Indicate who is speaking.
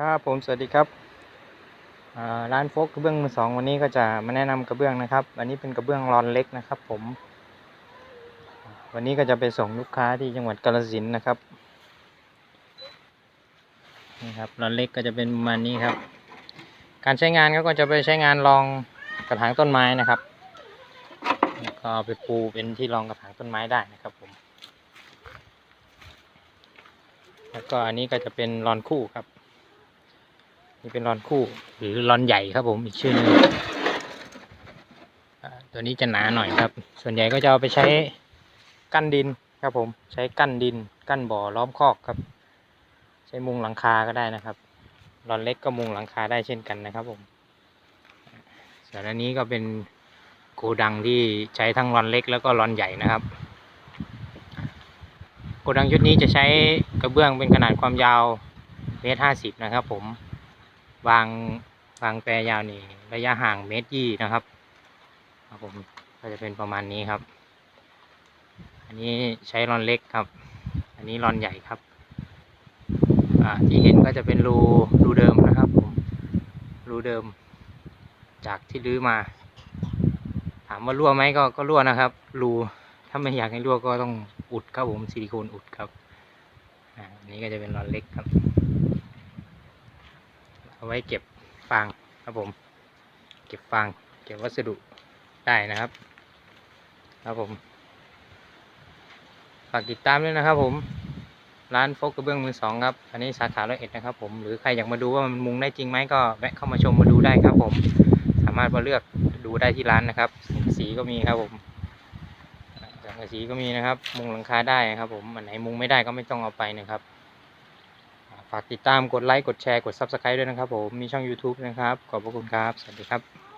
Speaker 1: ครับผมสวัสดีครับร้านโฟกกระเบื้องมือสองวันนี้ก็จะมาแนะนำกระเบื้องนะครับ อันนี้เป็นกระเบื้องรอนเล็กนะครับ ผม วันนี้ก็จะไปส่งลูกค้าที่จังหวัดกาฬสินธุ์นะครับนี่ครับรอนเล็กก็จะเป็นประมาณนี้ครับ การใช้งานก็จะไปใช้งานรองกระถางต้นไม้นะครับก็ไปปูเป็นที่รองกระถางต้นไม้ได้นะครับผมแล้วก็อันนี้ก็จะเป็นรอนคู่ครับ นี่เป็นรอนคู่ หรือรอนใหญ่ครับผมอีกชื่อหนึงอ่าตัวนี้จะหนาหน่อยครับ ส่วนใหญ่ก็จะเอาไปใช้กั้นดินครับผมใช้กั้นดินกั้นบ่อล้อมคอกครับ ใช้มุงหลังคาก็ได้นะครับรอนเล็กก็มุงหลังคาได้เช่นกันนะครับผมส่วนอันนี้ก็เป็นโกดังที่ใช้ทั้งรอนเล็กแล้วก็รอนใหญ่นะครับโกดังชุดนี้จะใช้กระเบื้องเป็นขนาดความยาวเมตรห้าสิบนะครับผม วางวางแปรยาวนี่ระยะห่างเมตรยี่นะครับครับผมก็จะเป็นประมาณนี้ครับ อันนี้ใช้รอนเล็กครับ อันนี้รอนใหญ่ครับอ่าที่เห็นก็จะเป็นรูรูเดิมนะครับผมรูเดิม จากที่รื้อมา ถามว่ารั่วไหมก็ก็รั่วนะครับ รูถ้าไม่อยากให้รั่วก็ต้องอุดครับผมซิลิโคนอุดครับอ่าอันนี้ก็จะเป็นรอนเล็กครับ เอาไว้เก็บฟางครับผม เก็บฟาง เก็บวัสดุได้นะครับ ครับผม ฝากติดตามด้วยนะครับผม ร้านโฟกกระเบื้องมือสองครับ อันนี้สาขาร้อยเอ็ดนะครับผม หรือใครอยากมาดูว่ามันมุงได้จริงไหมก็แวะเข้ามาชมมาดูได้ครับผม สามารถมาเลือกดูได้ที่ร้านนะครับ สีก็มีครับผมสังกะสีก็มีนะครับ มุงหลังคาได้ครับผม อันไหนมุงไม่ได้ก็ไม่ต้องเอาไปนะครับ ฝากติดตามกดไลค์ กดแชร์ กด Subscribe ด้วยนะครับผม มีช่อง YouTube นะครับ ขอบพระคุณครับ สวัสดีครับ